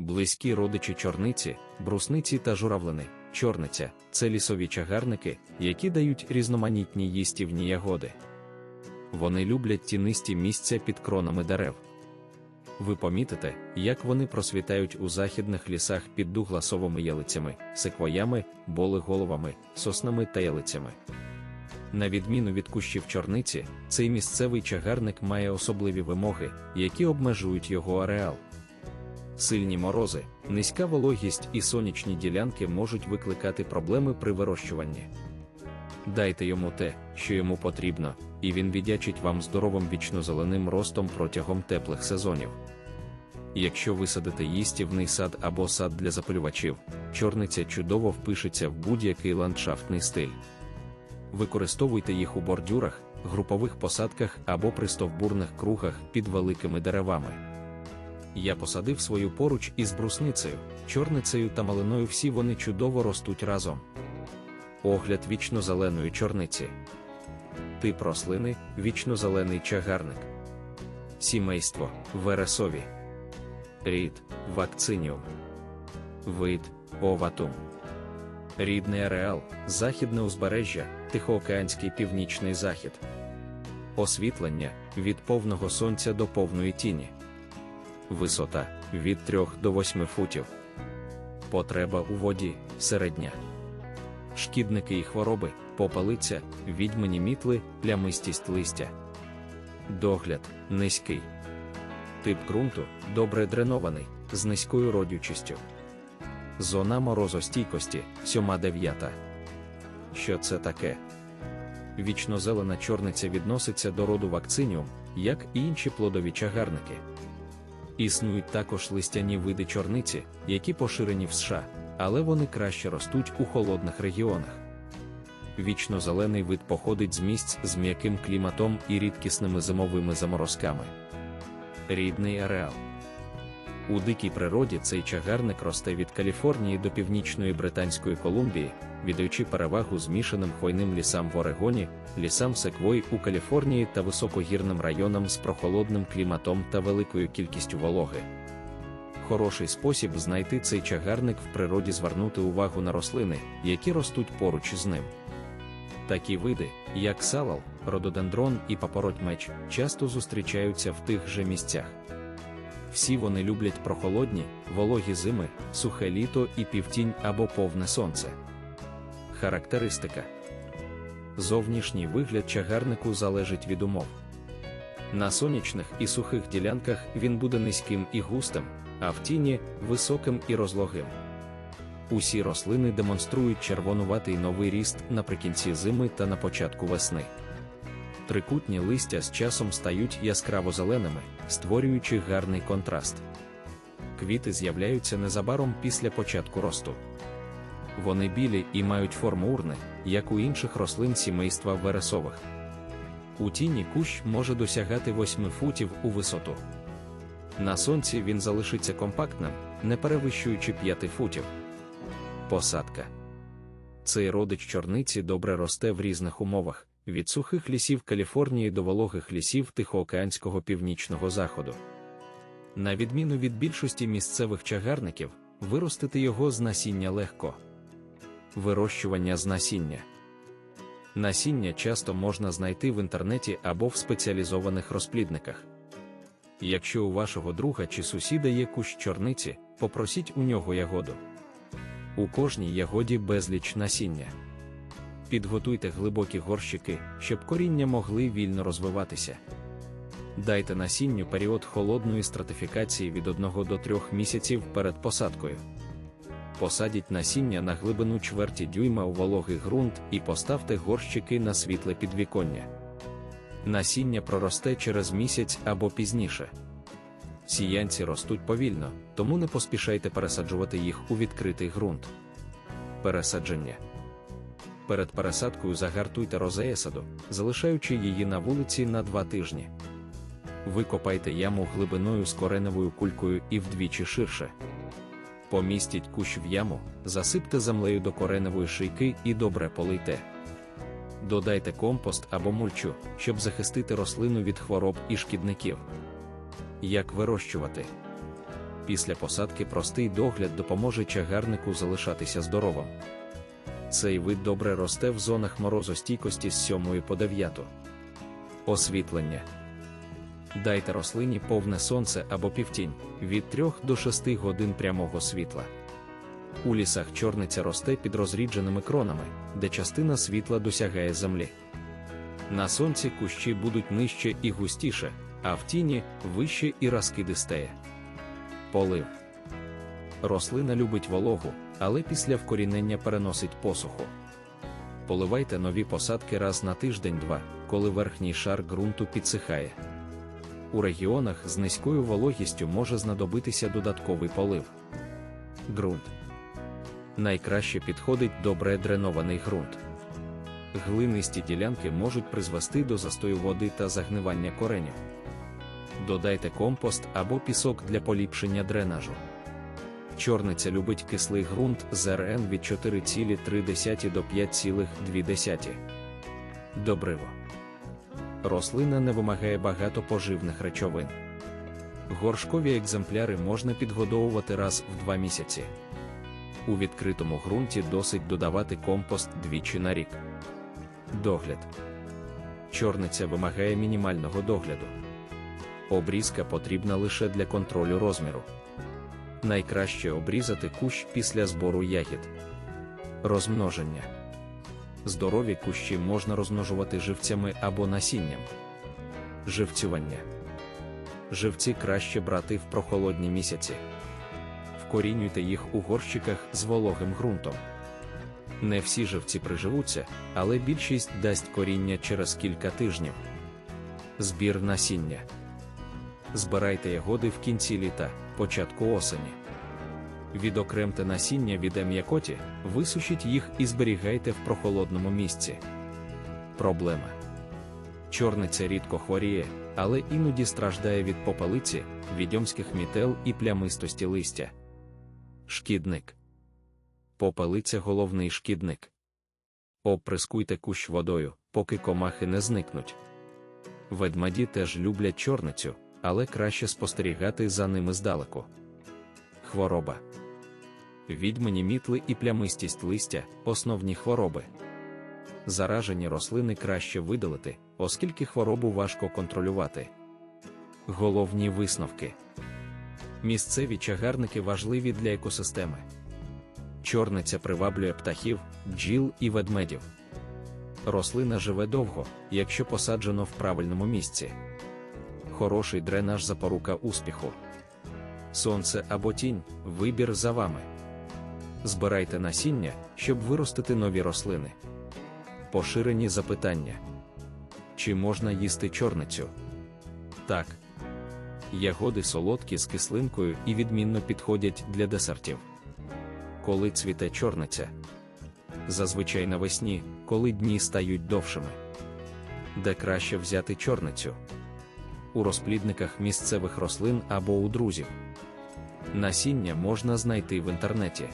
Близькі родичі чорниці, брусниці та журавлини, чорниця це лісові чагарники, які дають різноманітні їстівні ягоди. Вони люблять тінисті місця під кронами дерев. Ви помітите, як вони просвітають у західних лісах під дугласовими ялицями, секвоями, болиголовами, соснами та ялицями. На відміну від кущів чорниці, цей місцевий чагарник має особливі вимоги, які обмежують його ареал. Сильні морози, низька вологість і сонячні ділянки можуть викликати проблеми при вирощуванні. Дайте йому те, що йому потрібно, і він віддячить вам здоровим вічнозеленим ростом протягом теплих сезонів. Якщо висадите їстівний сад або сад для запалювачів, чорниця чудово впишеться в будь-який ландшафтний стиль. Використовуйте їх у бордюрах, групових посадках або при стовбурних кругах під великими деревами. Я посадив свою поруч із брусницею, чорницею та малиною всі вони чудово ростуть разом. Огляд вічно-зеленої чорниці. Тип рослини вічно-зелений чагарник. Сімейство вересові. Рід вакциніум. Вид оватум. Рідний ареал, західне узбережжя, Тихоокеанський північний захід. Освітлення від повного сонця до повної тіні. Висота від 3 до 8 футів. Потреба у воді середня. Шкідники і хвороби, попелиця, відьмані мітли, плямистість листя. Догляд низький. Тип ґрунту добре дренований, з низькою родючістю. Зона морозостійкості 7-9. Що це таке? Вічнозелена чорниця відноситься до роду вакциніум, як і інші плодові чагарники. Існують також листяні види чорниці, які поширені в США, але вони краще ростуть у холодних регіонах. Вічнозелений вид походить з місць з м'яким кліматом і рідкісними зимовими заморозками. Рідний ареал. У дикій природі цей чагарник росте від Каліфорнії до Північної Британської Колумбії, віддаючи перевагу змішаним хвойним лісам в Орегоні, лісам секвой у Каліфорнії та високогірним районам з прохолодним кліматом та великою кількістю вологи. Хороший спосіб знайти цей чагарник в природі звернути увагу на рослини, які ростуть поруч з ним. Такі види, як салал, рододендрон і папороть меч, часто зустрічаються в тих же місцях. Всі вони люблять прохолодні, вологі зими, сухе літо і півтінь або повне сонце. Характеристика зовнішній вигляд чагарнику залежить від умов. На сонячних і сухих ділянках він буде низьким і густим, а в тіні високим і розлогим. Усі рослини демонструють червонуватий новий ріст наприкінці зими та на початку весни. Трикутні листя з часом стають яскраво зеленими, створюючи гарний контраст. Квіти з'являються незабаром після початку росту. Вони білі і мають форму урни, як у інших рослин сімейства вересових. У тіні кущ може досягати 8 футів у висоту. На сонці він залишиться компактним, не перевищуючи 5 футів. Посадка. Цей родич чорниці добре росте в різних умовах від сухих лісів Каліфорнії до вологих лісів Тихоокеанського північного заходу. На відміну від більшості місцевих чагарників, виростити його з насіння легко. Вирощування з насіння. Насіння часто можна знайти в інтернеті або в спеціалізованих розплідниках. Якщо у вашого друга чи сусіда є кущ чорниці, попросіть у нього ягоду. У кожній ягоді безліч насіння. Підготуйте глибокі горщики, щоб коріння могли вільно розвиватися. Дайте насінню період холодної стратифікації від 1 до 3 місяців перед посадкою. Посадіть насіння на глибину чверті дюйма у вологий ґрунт і поставте горщики на світле підвіконня. Насіння проросте через місяць або пізніше. Сіянці ростуть повільно, тому не поспішайте пересаджувати їх у відкритий ґрунт. Пересадження перед пересадкою загартуйте розеясаду, залишаючи її на вулиці на два тижні. Викопайте яму глибиною з кореневою кулькою і вдвічі ширше. Помістіть кущ в яму, засипте землею до кореневої шийки і добре полийте. Додайте компост або мульчу, щоб захистити рослину від хвороб і шкідників. Як вирощувати? Після посадки простий догляд допоможе чагарнику залишатися здоровим. Цей вид добре росте в зонах морозостійкості з 7 по 9. Освітлення. Дайте рослині повне сонце або півтінь від 3 до 6 годин прямого світла. У лісах чорниця росте під розрідженими кронами, де частина світла досягає землі. На сонці кущі будуть нижче і густіше, а в тіні вище і розкидистеє. Полив. Рослина любить вологу, але після вкорінення переносить посуху. Поливайте нові посадки раз на тиждень-два, коли верхній шар ґрунту підсихає. У регіонах з низькою вологістю може знадобитися додатковий полив. Ґрунт найкраще підходить добре дренований ґрунт. Глинисті ділянки можуть призвести до застою води та загнивання коренів. Додайте компост або пісок для поліпшення дренажу. Чорниця любить кислий ґрунт з РН від 4,3 до 5,2. Добриво. Рослина не вимагає багато поживних речовин. Горшкові екземпляри можна підгодовувати раз в два місяці. У відкритому ґрунті досить додавати компост двічі на рік. Догляд. Чорниця вимагає мінімального догляду. Обрізка потрібна лише для контролю розміру. Найкраще обрізати кущ після збору ягід. Розмноження. Здорові кущі можна розмножувати живцями або насінням. Живцювання. Живці краще брати в прохолодні місяці. Вкорінюйте їх у горщиках з вологим ґрунтом. Не всі живці приживуться, але більшість дасть коріння через кілька тижнів. Збір насіння. Збирайте ягоди в кінці літа, початку осені. Відокремте насіння від ем'якоті, висушіть їх і зберігайте в прохолодному місці. Проблема. Чорниця рідко хворіє, але іноді страждає від попелиці, відьомських мітел і плямистості листя. Шкідник. Попелиця головний шкідник. Оприскуйте кущ водою, поки комахи не зникнуть. Ведмеді теж люблять чорницю, але краще спостерігати за ними здалеку. Хвороба. Відьмані мітли і плямистість листя основні хвороби. Заражені рослини краще видалити, оскільки хворобу важко контролювати. Головні висновки. Місцеві чагарники важливі для екосистеми. Чорниця приваблює птахів, бджіл і ведмедів. Рослина живе довго, якщо посаджено в правильному місці. Хороший дренаж запорука успіху. Сонце або тінь вибір за вами. Збирайте насіння, щоб виростити нові рослини. Поширені запитання: Чи можна їсти чорницю? Так. Ягоди солодкі з кислинкою і відмінно підходять для десертів. Коли цвіте чорниця. Зазвичай навесні, коли дні стають довшими. Де краще взяти чорницю? У розплідниках місцевих рослин або у друзів. Насіння можна знайти в інтернеті.